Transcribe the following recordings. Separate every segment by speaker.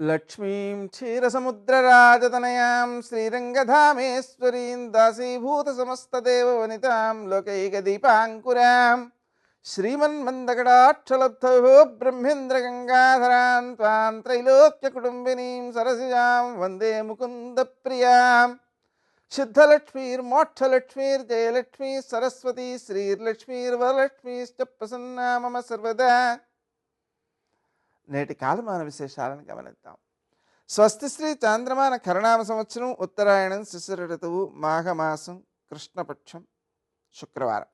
Speaker 1: లక్ష్మీం క్షీరసముద్రరాజతనయాం శ్రీరంగధామేశ్వరీం దాసీభూత సమస్తదేవవనితాం లోకైకదీపాంకురాం శ్రీమన్మందకటాక్షలబ్ధో బ్రహ్మేంద్రగంగాధరాం త్వాం త్రైలోక్యకుటుంబినీం సరసిజాం వందే ముకుంద ప్రియాం సిద్ధలక్ష్మీర్మోక్షలక్ష్మీర్జయలక్ష్మీ సరస్వతీ శ్రీర్లక్ష్మీర్వరలక్ష్మీశ్చ ప్రసన్నా మమ సర్వదా నేటి కాలమాన విశేషాలను గమనిద్దాం. స్వస్తి శ్రీ చాంద్రమాన కరణామ సంవత్సరం ఉత్తరాయణం శిశిర ఋతువు మాఘమాసం కృష్ణపక్షం శుక్రవారం.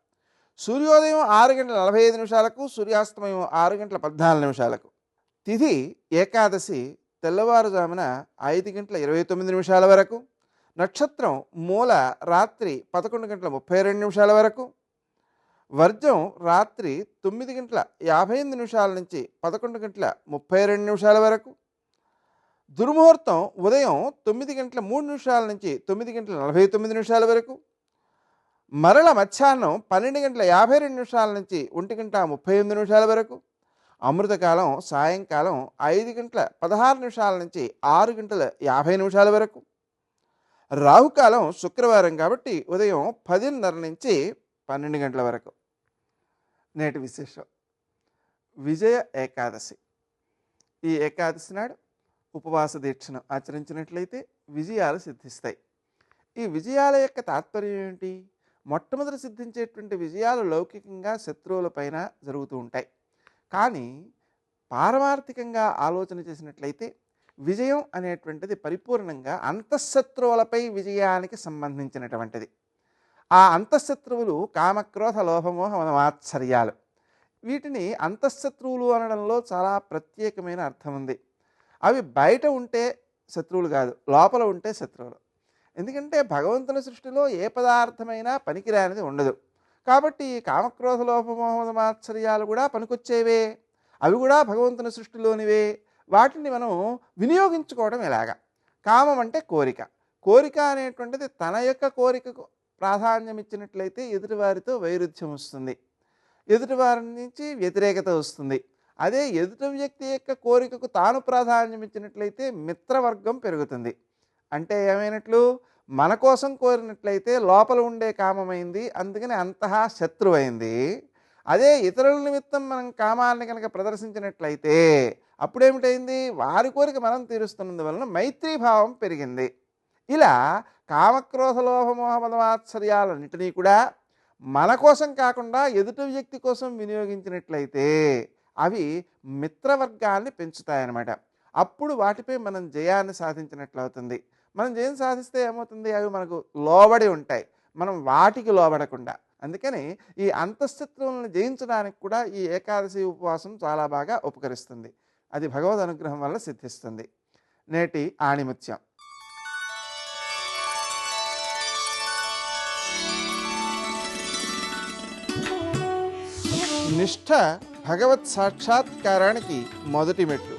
Speaker 1: సూర్యోదయం ఆరు గంటల నలభై ఐదు నిమిషాలకు సూర్యాస్తమయం ఆరు గంటల పద్నాలుగు నిమిషాలకు. తిథి ఏకాదశి తెల్లవారుజామున ఐదు గంటల ఇరవై తొమ్మిది నిమిషాల వరకు. నక్షత్రం మూల రాత్రి పదకొండు గంటల ముప్పై రెండు నిమిషాల వరకు. వర్జం రాత్రి తొమ్మిది గంటల యాభై ఎనిమిది నిమిషాల నుంచి పదకొండు గంటల ముప్పై రెండు నిమిషాల వరకు. దుర్ముహూర్తం ఉదయం తొమ్మిది గంటల మూడు నిమిషాల నుంచి తొమ్మిది గంటల నలభై తొమ్మిది నిమిషాల వరకు. మరల మధ్యాహ్నం పన్నెండు గంటల యాభై రెండు నిమిషాల నుంచి ఒంటి గంట ముప్పై ఎనిమిది నిమిషాల వరకు. అమృతకాలం సాయంకాలం ఐదు గంటల పదహారు నిమిషాల నుంచి ఆరు గంటల యాభై నిమిషాల వరకు. రాహుకాలం శుక్రవారం కాబట్టి ఉదయం పదిన్నర నుంచి పన్నెండు గంటల వరకు. నేటి విశేషం. విజయ ఏకాదశి. ఈ ఏకాదశి నాడు ఉపవాస దీక్షను ఆచరించినట్లయితే విజయాలు సిద్ధిస్తాయి. ఈ విజయాల యొక్క తాత్పర్యం ఏంటి మొట్టమొదటి సిద్ధించేటువంటి విజయాలు లౌకికంగా శత్రువులపైన జరుగుతూ ఉంటాయి. కానీ పారమార్థికంగా ఆలోచన చేసినట్లయితే విజయం అనేటువంటిది పరిపూర్ణంగా అంతఃశత్రువులపై విజయానికి సంబంధించినటువంటిది. ఆ అంతఃశత్రువులు కామక్రోధ లోభమోహ మాత్సర్యాలు వీటిని అంతఃశత్రువులు అనడంలో చాలా ప్రత్యేకమైన అర్థం ఉంది. అవి బయట ఉంటే శత్రువులు కాదు లోపల ఉంటే శత్రువులు. ఎందుకంటే భగవంతుని సృష్టిలో ఏ పదార్థమైనా పనికిరానిది ఉండదు. కాబట్టి కామక్రోధ లోపమోహ మాత్సర్యాలు కూడా పనికొచ్చేవే? అవి కూడా భగవంతుని సృష్టిలోనివే. వాటిని మనం వినియోగించుకోవడం ఎలాగా? కామం అంటే కోరిక. కోరిక అనేటువంటిది తన యొక్క కోరికకు ప్రాధాన్యం ఇచ్చినట్లయితే ఎదుటివారితో వైరుధ్యం వస్తుంది. ఎదుటివారి నుంచి వ్యతిరేకత వస్తుంది. అదే ఎదుటి వ్యక్తి యొక్క కోరికకు తాను ప్రాధాన్యం ఇచ్చినట్లయితే మిత్రవర్గం పెరుగుతుంది. అంటే ఏమైనట్లు? మన కోసం కోరినట్లయితే లోపల ఉండే కామమైంది అందుకని అంతహా శత్రువైంది. అదే ఇతరుల నిమిత్తం మనం కామాన్ని కనుక ప్రదర్శించినట్లయితే అప్పుడేమిటైంది వారి కోరిక మనం తీరుస్తున్నందువలన మైత్రీభావం పెరిగింది. ఇలా కామక్రోధ లోభమోహమదమాత్సర్యాలన్నింటినీ కూడా మన కోసం కాకుండా ఎదుటి వ్యక్తి కోసం వినియోగించినట్లయితే అవి మిత్రవర్గాన్ని పెంచుతాయన్నమాట. అప్పుడు వాటిపై మనం జయాన్ని సాధించినట్లు అవుతుంది మనం జయం సాధిస్తే ఏమవుతుంది? అవి మనకు లోబడి ఉంటాయి. మనం వాటికి లోబడకుండా. అందుకని ఈ అంతఃశత్రువులను జయించడానికి కూడా ఈ ఏకాదశి ఉపవాసం చాలా బాగా ఉపకరిస్తుంది. అది భగవద్ అనుగ్రహం వల్ల సిద్ధిస్తుంది. నేటి ఆణిముత్యం. నిష్ఠ భగవత్ సాక్షాత్కారానికి మొదటి మెట్టు